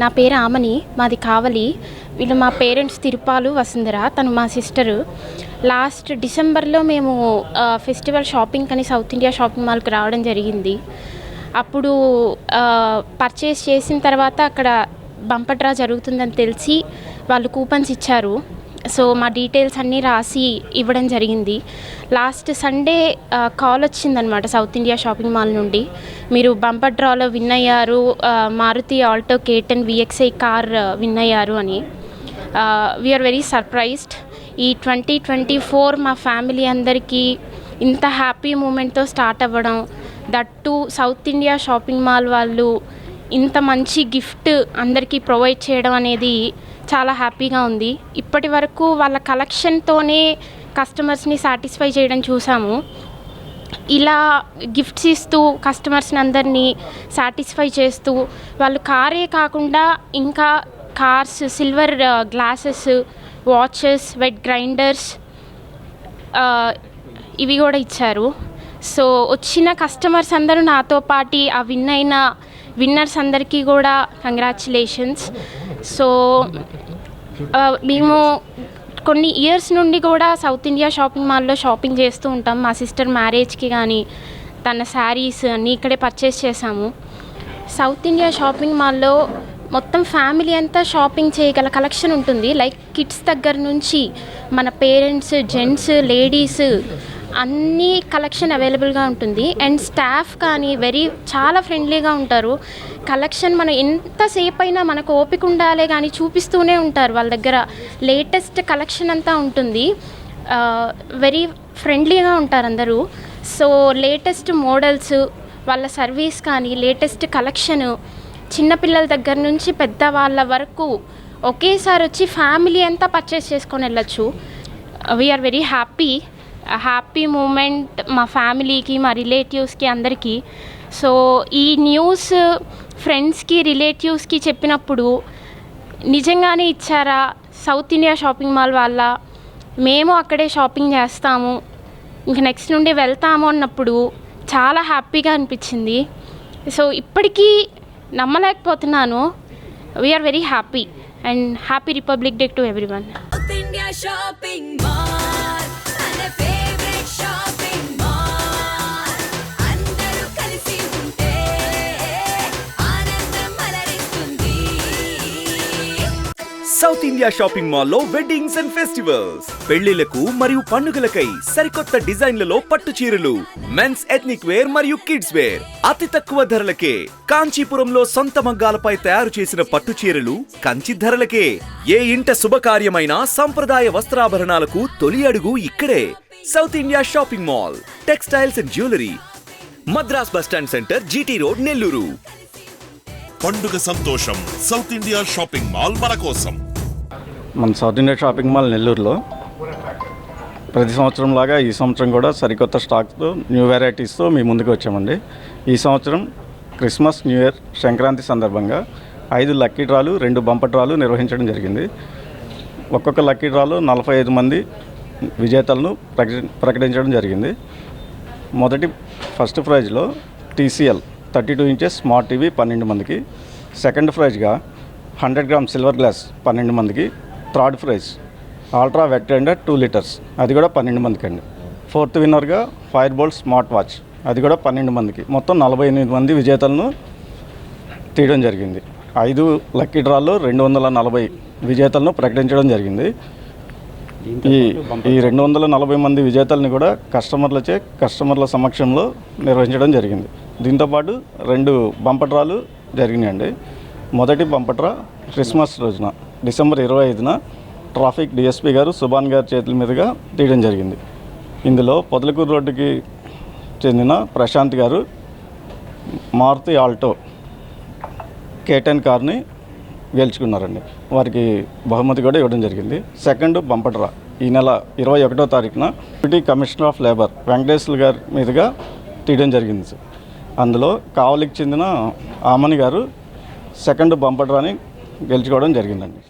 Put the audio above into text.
నా పేరు ఆమని మాది కావలి. వీళ్ళు మా పేరెంట్స్ తిరుపాలు వసుంధర తను మా సిస్టరు. లాస్ట్ డిసెంబర్లో మేము ఫెస్టివల్ షాపింగ్ అని సౌత్ ఇండియా షాపింగ్ మాల్కి రావడం జరిగింది. అప్పుడు పర్చేస్ చేసిన తర్వాత అక్కడ బంపట్రా జరుగుతుందని తెలిసి వాళ్ళు కూపన్స్ ఇచ్చారు. సో మా డీటెయిల్స్ అన్నీ రాసి ఇవ్వడం జరిగింది. లాస్ట్ సండే కాల్ వచ్చిందనమాట సౌత్ ఇండియా షాపింగ్ మాల్ నుండి. మీరు బంపర్ డ్రాలో విన్ అయ్యారు Maruti Alto K ten VXI car win అయ్యారు అని. వీఆర్ వెరీ సర్ప్రైజ్డ్ ఈ ట్వంటీ ట్వంటీ ఫోర్ మా ఫ్యామిలీ అందరికీ ఇంత హ్యాపీ మూమెంట్తో స్టార్ట్ అవ్వడం that to South India shopping mall వాళ్ళు ఇంత మంచి గిఫ్ట్ అందరికీ ప్రొవైడ్ చేయడం అనేది చాలా హ్యాపీగా ఉంది. ఇప్పటి వరకు వాళ్ళ కలెక్షన్తోనే కస్టమర్స్ని సాటిస్ఫై చేయడం చూసాము. ఇలా గిఫ్ట్స్ ఇస్తూ కస్టమర్స్ని అందరినీ సాటిస్ఫై చేస్తూ వాళ్ళు కారే కాకుండా ఇంకా cars silver glasses watches wet grinders ఇవి కూడా ఇచ్చారు. సో వచ్చిన కస్టమర్స్ అందరూ నాతో పాటి ఆ విన్ అయిన విన్నర్స్ అందరికీ కూడా కంగ్రాచులేషన్స్. సో మేము కొన్ని ఇయర్స్ నుండి కూడా సౌత్ ఇండియా షాపింగ్ మాల్లో షాపింగ్ చేస్తూ ఉంటాం. మా సిస్టర్ మ్యారేజ్కి కానీ తన శారీస్ అన్నీ ఇక్కడే పర్చేస్ చేసాము సౌత్ ఇండియా షాపింగ్ మాల్లో మొత్తం ఫ్యామిలీ అంతా షాపింగ్ చేయగల కలెక్షన్ ఉంటుంది. లైక్ కిడ్స్ దగ్గర నుంచి మన పేరెంట్స్ జెంట్స్ లేడీస్ అన్ని కలెక్షన్ అవైలబుల్గా ఉంటుంది. అండ్ స్టాఫ్ కానీ వెరీ చాలా ఫ్రెండ్లీగా ఉంటారు. కలెక్షన్ మనం ఎంతసేపు అయినా మనకు ఓపిక ఉండాలే కానీ చూపిస్తూనే ఉంటారు వాళ్ళ దగ్గర. లేటెస్ట్ కలెక్షన్ అంతా ఉంటుంది. వెరీ ఫ్రెండ్లీగా ఉంటారు అందరూ. సో లేటెస్ట్ మోడల్స్ వాళ్ళ సర్వీస్ కానీ లేటెస్ట్ కలెక్షన్ చిన్నపిల్లల దగ్గర నుంచి పెద్దవాళ్ళ వరకు ఒకేసారి వచ్చి ఫ్యామిలీ అంతా పర్చేస్ చేసుకొని వెళ్ళచ్చు. We are very happy happy moment మా ఫ్యామిలీకి మా రిలేటివ్స్కి అందరికీ. సో ఈ న్యూస్ ఫ్రెండ్స్కి రిలేటివ్స్కి చెప్పినప్పుడు నిజంగానే ఇచ్చారా సౌత్ ఇండియా షాపింగ్ మాల్ వాళ్ళ? మేము అక్కడే షాపింగ్ చేస్తాము. ఇంక నెక్స్ట్ నుండి వెళ్తాము అన్నప్పుడు చాలా హ్యాపీగా అనిపించింది. సో ఇప్పటికీ నమ్మలేకపోతున్నాను. We are very happy and happy republic day to everyone South India shopping మాల్లో వెడ్డింగ్స్ అండ్ ఫెస్టివల్స్ పెళ్ళిలకు మరియు పండుగలకై సరికొత్త డిజైన్లలో పట్టు చీరలు మెన్స్ ఎథ్నిక్ వేర్ మరియు కిడ్స్ వేర్ అతి తక్కువ ధరలకే కాంచీపురంలో సొంత మగ్గాలపై తయారు చేసిన పట్టు చీరలు కంచి ధరలకే. ఏ ఇంట శుభకార్యమైన సంప్రదాయ వస్త్రాభరణాలకు తొలి అడుగు ఇక్కడే. South India shopping mall textiles and jewellery Madras bus stand centre GT road Nellore. పండుగ సంతోషం సౌత్ ఇండియా షాపింగ్ మాల్ మన కోసం. మన సౌత్ ఇండియా షాపింగ్ మాల్ నెల్లూరులో. ప్రతి సంవత్సరం లాగా ఈ సంవత్సరం కూడా సరికొత్త స్టాక్తో న్యూ వెరైటీస్తో మీ ముందుకు వచ్చామండి. ఈ సంవత్సరం క్రిస్మస్ న్యూ ఇయర్ సంక్రాంతి సందర్భంగా ఐదు లక్కీ డ్రాలు రెండు బంపర్ డ్రాలు నిర్వహించడం జరిగింది. ఒక్కొక్క లక్కీ డ్రాలో నలభై ఐదు మంది విజేతలను ప్రకటి ప్రకటించడం జరిగింది. మొదటి ఫస్ట్ ప్రైజ్లో TCL thirty two inches smart TV పన్నెండు మందికి. సెకండ్ ప్రైజ్గా హండ్రెడ్ గ్రామ్ సిల్వర్ గ్లాస్ పన్నెండు మందికి. థర్డ్ ప్రైజ్ ఆల్ట్రా వెక్టెండర్ టూ లీటర్స్. అది కూడా పన్నెండు మందికి అండి ఫోర్త్ విన్నర్గా ఫైర్ బోల్ట్ స్మార్ట్ వాచ్. అది కూడా పన్నెండు మందికి. మొత్తం నలభై ఎనిమిది మంది విజేతలను తీయడం జరిగింది. ఐదు లక్కీ డ్రాల్లో రెండు వందల నలభై విజేతలను ప్రకటించడం జరిగింది. ఈ ఈ రెండు వందల నలభై మంది విజేతల్ని కూడా కస్టమర్లచే కస్టమర్ల సమక్షంలో నిర్వహించడం జరిగింది. దీంతోపాటు రెండు బంపట్రాలు జరిగినాయండి. మొదటి బంపట్రా క్రిస్మస్ రోజున డిసెంబర్ ఇరవై ఐదున ట్రాఫిక్ డిఎస్పీ గారు సుభాన్ గారి చేతుల మీదుగా తీయడం జరిగింది. ఇందులో పొదలకూరు రోడ్డుకి చెందిన ప్రశాంత్ గారు మారుతి ఆల్టో కేటెన్ కార్ని గెలుచుకున్నారండి. వారికి బహుమతి కూడా ఇవ్వడం జరిగింది. సెకండ్ బంపట్రా ఈ నెల ఇరవై ఒకటో తారీఖున deputy commissioner of labour Venkateswara గారి మీదుగా తీయడం జరిగింది సార్. అందులో కావలికి చెందిన ఆమని గారు సెకండ్ బంపట్రాని గెలుచుకోవడం జరిగిందండి.